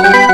Thank you.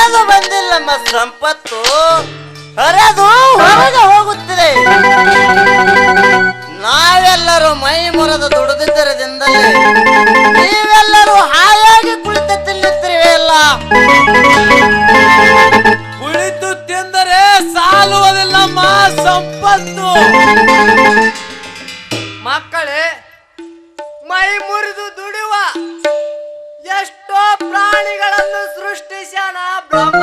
ಹರಿದು ಬಂದಿಲ್ಲಮ್ಮ ಸಂಪತ್ತು. ಹರಿದು ಹೊರಗೆ ಹೋಗುತ್ತಿದೆ. ನಾವೆಲ್ಲರೂ ಮೈ ಮುರಿದು ದುಡಿದಿದ್ದರದಿಂದಲೇ ನೀವೆಲ್ಲರೂ ಹಾಯಾಗಿ ಕುಳಿತು ಎಲ್ಲ ಕುಳಿತು ತಿಂದರೆ ಸಾಲುವುದಿಲ್ಲಮ್ಮ ಸಂಪತ್ತು. ಮಕ್ಕಳೇ, ಮೈ ಮುರಿದು ದುಡಿಯುವ ಎಷ್ಟೋ ಪ್ರಾಣಿಗಳನ್ನು ಸೃಷ್ಟಿಸ್ಯಾನ ಬ್ರಹ್ಮ.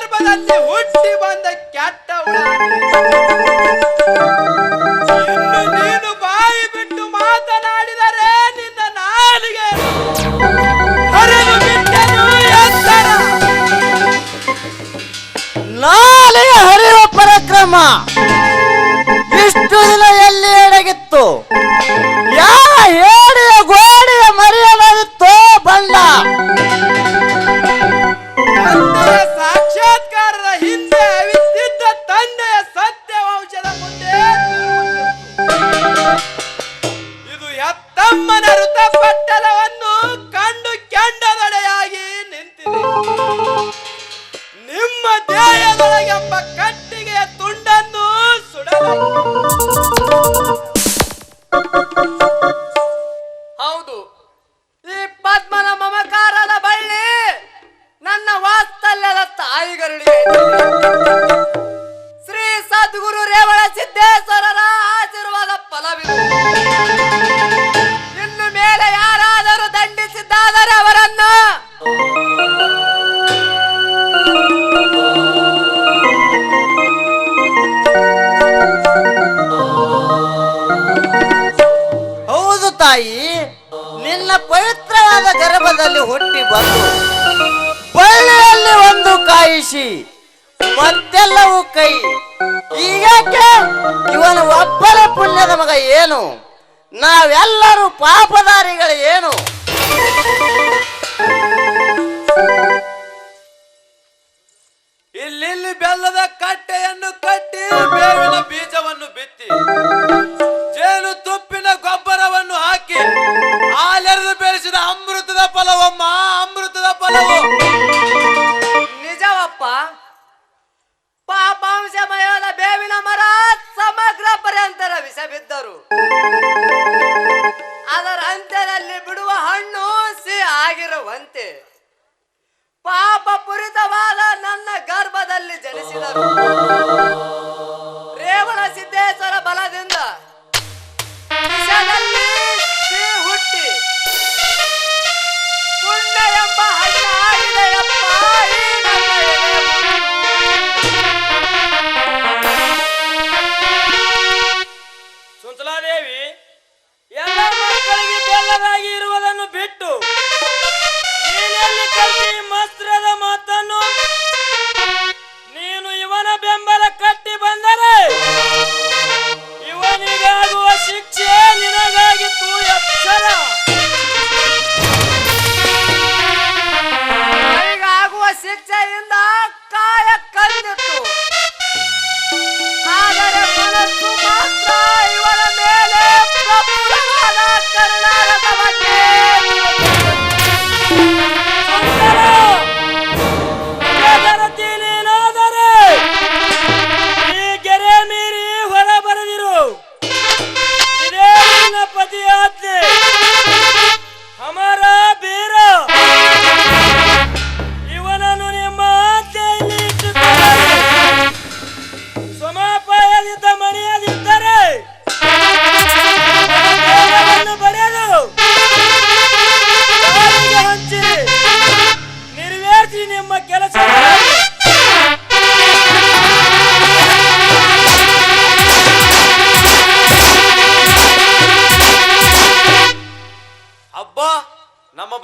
ಗರ್ಭದಲ್ಲಿ ಹುಟ್ಟಿ ಬಂದ ಕೆಟ್ಟ ಇನ್ನು ನೀನು ಬಾಯಿ ಬಿಟ್ಟು ಮಾತನಾಡಿದರೆ ನಿನ್ನ ನಾಲಿಗೆ ನಾಲೆಯ ಹರಿಯುವ ಪರಾಕ್ರಮ. ಇಷ್ಟು ದಿನ ತಾಯಿ, ನಿನ್ನ ಪವಿತ್ರವಾದ ಗರ್ಭದಲ್ಲಿ ಹುಟ್ಟಿ ಬಂದು ಬಳ್ಳಿಯಲ್ಲಿ ಒಂದು ಕಾಯಿಸಿ, ಮತ್ತೆಲ್ಲವೂ ಕೈ. ಈಗಕ್ಕೆ ಇವನು ಒಬ್ಬರ ಪುಣ್ಯದ ಮಗ ಏನು? ನಾವೆಲ್ಲರೂ ಪಾಪದಾರಿಗಳು ಏನು? ಇಲ್ಲಿ ಬೆಲ್ಲದ ಕಟ್ಟೆಯನ್ನು ಕಟ್ಟಿ, ಬೇವಿನ ಬೀಜವನ್ನು ಬಿತ್ತಿ. ಜೇನು ತುಪ್ಪಿನ ಗೊಬ್ಬರವನ್ನು ಹಾಕಿ ಹಾಲೆರೆದು ಬೆಳೆಸಿದ ಅಮೃತ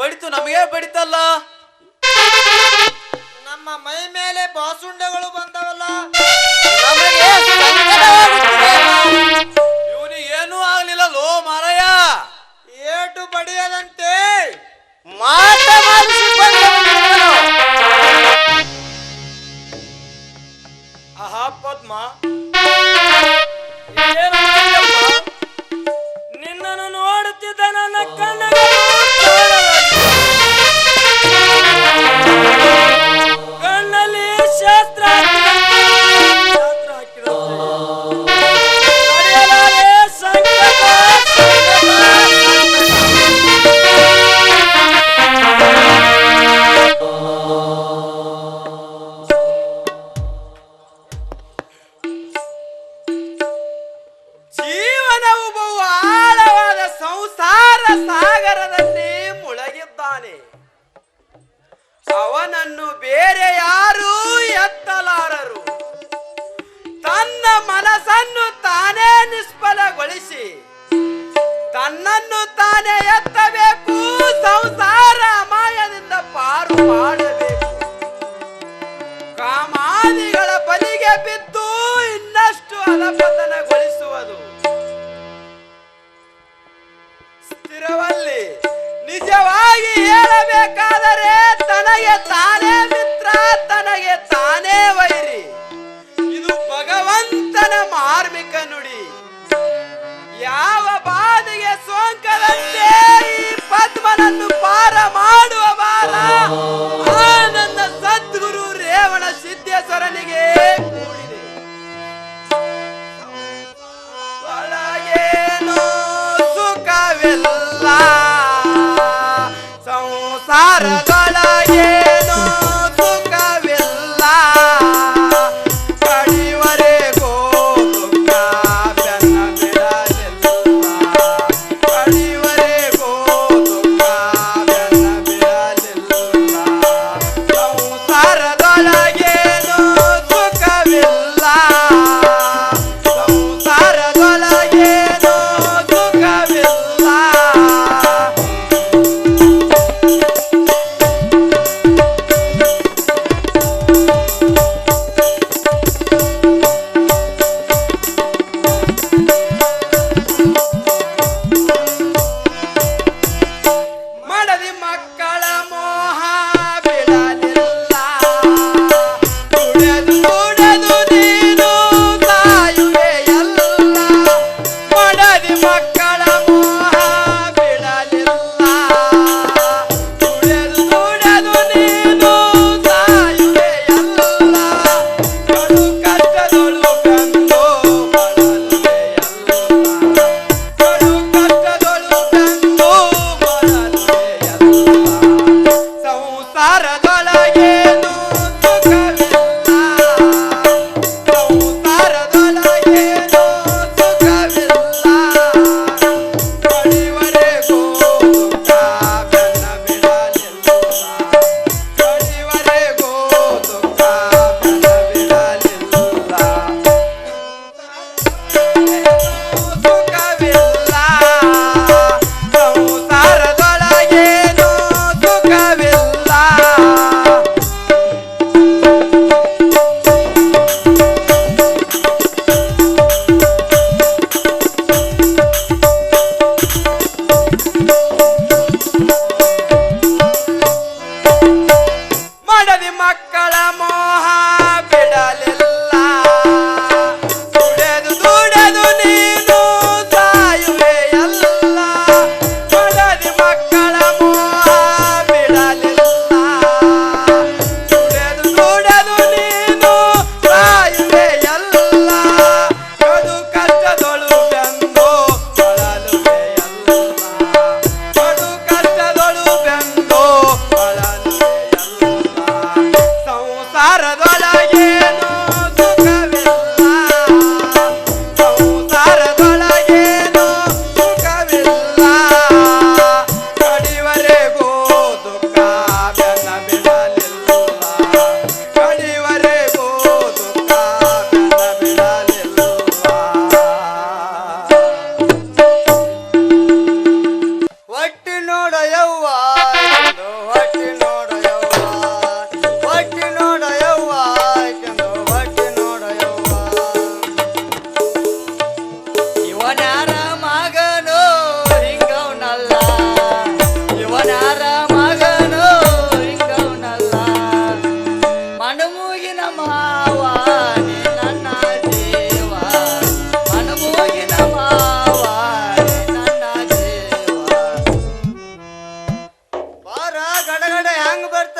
ಬಡಿತು ನಮಗೆ ಬಡಿತಲ್ಲ. ನಮ್ಮ ಮೈ ಮೇಲೆ ಬಾಸುಂಡಗಳು ಬಂದವಲ್ಲ. ಇವನು ಏನೂ ಆಗ್ಲಿಲ್ಲ ಲೋ ಮಾರಯ್ಯ. ಏಟು ಬಡಿಯದಂತೆ ಆಹಾ ಪದ್ಮ. ನಿಷ್ಫಲಗೊಳಿಸಿ ತನ್ನನ್ನು ತಾನೇ ಎತ್ತಬೇಕು, ಸಂಸಾರ ಮಾಯದಿಂದ ಪಾರು ಮಾಡಬೇಕು. ಕಾಮಾದಿಗಳ ಬಲಿಗೆ ಬಿದ್ದು ಇನ್ನಷ್ಟು ಅಲಪತನಗೊಳಿಸುವುದು. ಸ್ಥಿರವಲ್ಲಿ ನಿಜವಾಗಿ ಹೇಳಬೇಕಾದರೆ ತನಗೆ ತಾನೇ ಮಿತ್ರ, ತನಗೆ ಯಾವ ಬಾಧೆಗೆ ಸೋಂಕದಂತೆ ಈ ಪದ್ಮನನ್ನು ಪಾರ ಮಾಡುವ ಬಾಲ. ಆ ನನ್ನ ಸದ್ಗುರು ರೇವಣ ಸಿದ್ದೇಶ್ವರನಿಗೆ ಒಳಗೇನೋ ಸುಖವಿಲ್ಲ. ಸಂಸಾರದೊಳಗೇನೋ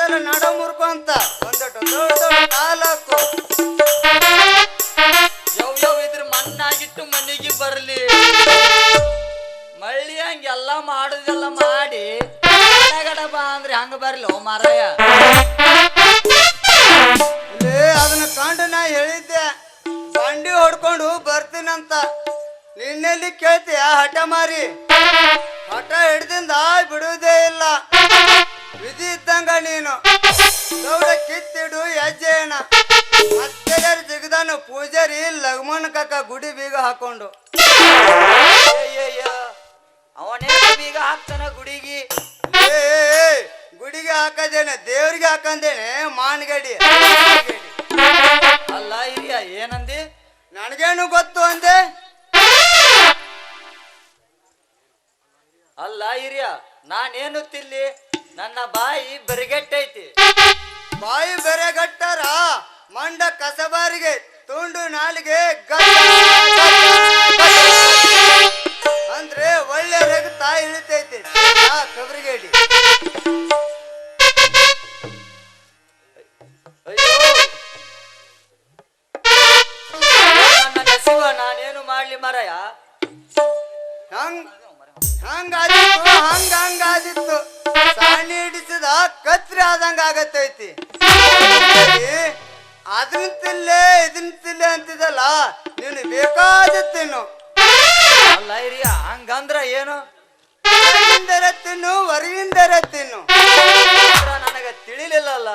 ಬರ್ತಾರ ನಡ ಮುರ್ಕೊಂತ ಒಂದೊಟ್ಟು ದೊಡ್ಡ ದೊಡ್ಡ ಕಾಲಕ್ಕು ಯಾವ ಯಾವ ಇದ್ರ ಮಣ್ಣಾಗಿಟ್ಟು ಮನೆಗೆ ಬರಲಿ. ಮಳ್ಳಿ ಹಂಗೆಲ್ಲ ಮಾಡುದೆಲ್ಲ ಮಾಡಿ. ಬಾ ಅಂದ್ರೆ ಹಂಗ ಬರ್ಲಿ, ಓ ಮಾರಾಯ. ಅದನ್ನ ಕಂಡು ನಾ ಹೇಳಿದ್ದೆ. ಬಂಡಿ ಹೊಡ್ಕೊಂಡು ಬರ್ತೀನಂತ. ನಿನ್ನೆಲ್ಲಿ ಕೇಳ್ತೀಯ ಹಠ ಮಾರಿ? ಹಠ ಹಿಡ್ದಿಂದ ಬಿಡುವುದೇ ಇಲ್ಲ. ವಿಧಿ ಇದ್ದಂಗ ನೀನು. ದೌಡ ಕಿತ್ತಿಡು ಹೆಜ್ಜೆಯನ ಮತ್ತೆ ಜಿಗದಾನು ಪೂಜಾರಿ ಲಗ್ಮನ್ ಕಾಕ ಗುಡಿ ಬೀಗ ಹಾಕೊಂಡು. ಅವನೇ ಬೀಗ ಹಾಕ್ತಾನ ಗುಡಿಗಿ? ಗುಡಿಗೆ ಹಾಕದೇನೆ ದೇವ್ರಿಗೆ ಹಾಕಂದೇನೆ ಮಾನ್ಗಡಿ. ಅಲ್ಲ ಹಿರಿಯ ಏನಂದಿ? ನನಗೇನು ಗೊತ್ತು ಅಂದೆ? ಅಲ್ಲ ಹಿರಿಯ ನಾನೇನು ತಿಲ್ಲಿ? ನನ್ನ ಬಾಯಿ ಬೆರಗೆಟ್ಟೈತಿ. ಬಾಯಿ ಬೆರೆಗಟ್ಟರ ಮಂಡ ಕಸಬಾರಿಗೆ ತುಂಡು ನಾಲಿಗೆ. ಅಂದ್ರೆ ಒಳ್ಳೆ ತಾಯಿ ಇಳಿತೈತಿ ಆ ಕಬ್ರಿಗೇಡಿ ನಾನೇನು ಮಾಡ್ಲಿ ಮರಯ? ಹಂಗ್ ಹಂಗಾದಿತ್ತು ಹಂಗ ಹಂಗಾದಿತ್ತು. ಸಾಣಿ ಹಿಡಿಸಿದ ಕತ್ರಿ ಆದಂಗ ಆಗತ್ತೈತಿ. ಅದನ್ನ ತಿಲ್ಲೆ ಇದನ್ನ ತಿಲ್ಲೆ ಅಂತಿದಲ್ಲ, ನೀನು ಬೇಕಾದ ತಿನ್ನು ಅಲ್ಲ ಹಿರಿಯ, ಹಂಗಂದ್ರ ಏನು? ಹೊರಗಿಂದರ ತಿನ್ನು ಹೊರಗಿಂದರ ತಿನ್ನು. ನನಗ ತಿಳಿಲಿಲ್ಲಲ್ಲ.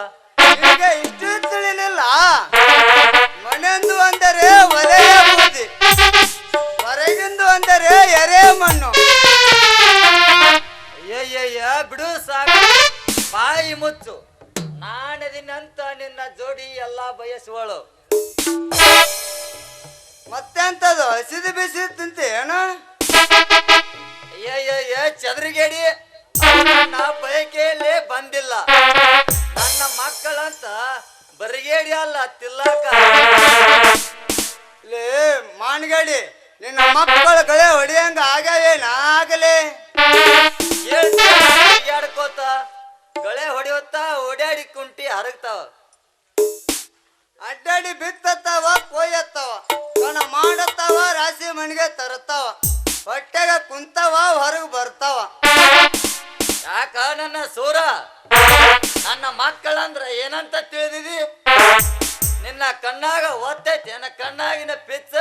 ನಿನಗೆ ಇಷ್ಟು ತಿಳಿಲಿಲ್ಲ. ಮನೆಯೊಂದು ರಾಶಿ ತರ್ತಾವ ಹೊಟ್ಟೆಗ ಕುಂತಾವ, ಹೊರಗೆ ಬರ್ತಾವ. ಯಾಕ ನನ್ನ ಸೂರ? ನನ್ನ ಮಕ್ಕಳಂದ್ರ ಏನಂತ ತಿಳಿದಿದಿ? ನಿನ್ನ ಕಣ್ಣಾಗ ಒತ್ತೈತಿ ನನ್ನ ಕಣ್ಣಾಗಿನ ಪಿಚ್ಚ.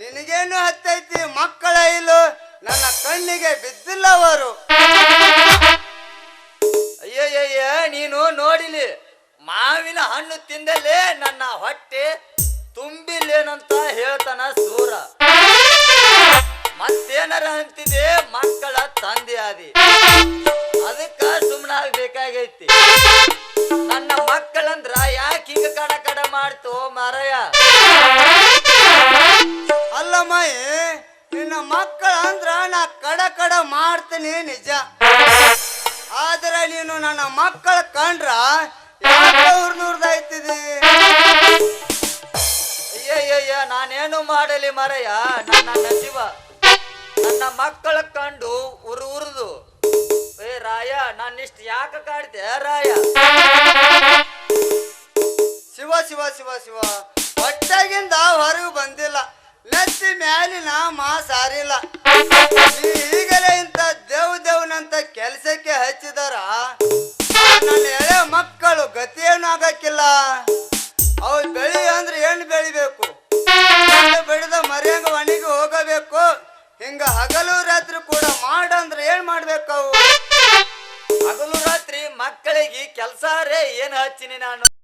ನಿನಗೇನು ಹತ್ತೈತಿ? ಮಕ್ಕಳ ಇಲ್ಲ, ನನ್ನ ಕಣ್ಣಿಗೆ ಬಿದ್ದಿಲ್ಲ ಬಿದ್ದಿಲ್ಲವರು. ಅಯ್ಯಯ್ಯಯ್ಯ, ನೀನು ನೋಡಿಲಿ, ಮಾವಿನ ಹಣ್ಣು ತಿಂದಲೇ ನನ್ನ ಹೊಟ್ಟೆ ಹೇಳ್ತಾನ ಸೂರ ಮತ್ತೇನಾರ ಅಂತಿದೆ ಮಕ್ಕಳ ತಂದೆ ಆದಿ ಅದಕ್ಕ ಸುಮ್ಮನಾಗ್ಬೇಕಾಗೈತಿ ನನ್ನ ಮಕ್ಕಳಂದ್ರ ಯಾಕೆ ಹಿಂಗ ಕಡ ಕಡ ಮಾಡ್ತು ಮಾರಯ್ಯ ಅಲ್ಲ ಮಾಯಿ ನಿನ್ನ ಮಕ್ಕಳ ಅಂದ್ರ ನಾ ಕಡ ಕಡ ಮಾಡ್ತೀನಿ ನಿಜ. ಆದ್ರೆ ನೀನು ನನ್ನ ಮಕ್ಕಳ ಮರಯ್ಯ ನನ್ನ ನಸಿವ ನನ್ನ ಮಕ್ಕಳ ಕಂಡು ಉರು ಉರಿದು. ಏ ರಾಯ ನಾನಿಷ್ಟು ಯಾಕೆ ಕಾಡ್ತೆ ರಾಯ? ಶಿವ ಶಿವ ಶಿವ ಶಿವ, ಹೊಟ್ಟೆಗಿಂದ ಹೊರಗೆ ಬಂದಿಲ್ಲ. ನೆತ್ತಿ ಮ್ಯಾಲಿನ ಮಾ ಸಾರಿಲ್ಲ ಈಗಲೇ ಇಂಥ ದೇವ್ ದೇವ್ನಂತ ಕೆಲಸಕ್ಕೆ ಹಚ್ಚಿದಾರ. ನನ್ನ ಎಳೆ ಮಕ್ಕಳು ಗತಿಯೇನು ಆಗಕ್ಕಿಲ್ಲ. ಅವ್ರು ಬೆಳಿ ಅಂದ್ರೆ ಏನು ಬೆಳಿಬೇಕು? ಬೆಳೆದ ಮರಿಯಂಗ ಮರ್ಯಾಂಗ ಒಣಗಿ ಹೋಗಬೇಕು. ಹಿಂಗ ಹಗಲು ರಾತ್ರಿ ಕೂಡ ಮಾಡಂದ್ರೆ ಏನ್ ಮಾಡ್ಬೇಕು ಅವು? ಹಗಲು ರಾತ್ರಿ ಮಕ್ಕಳಿಗೆ ಕೆಲ್ಸಾರೇ, ಏನ್ ಹಚ್ಚಿನಿ ನಾನು?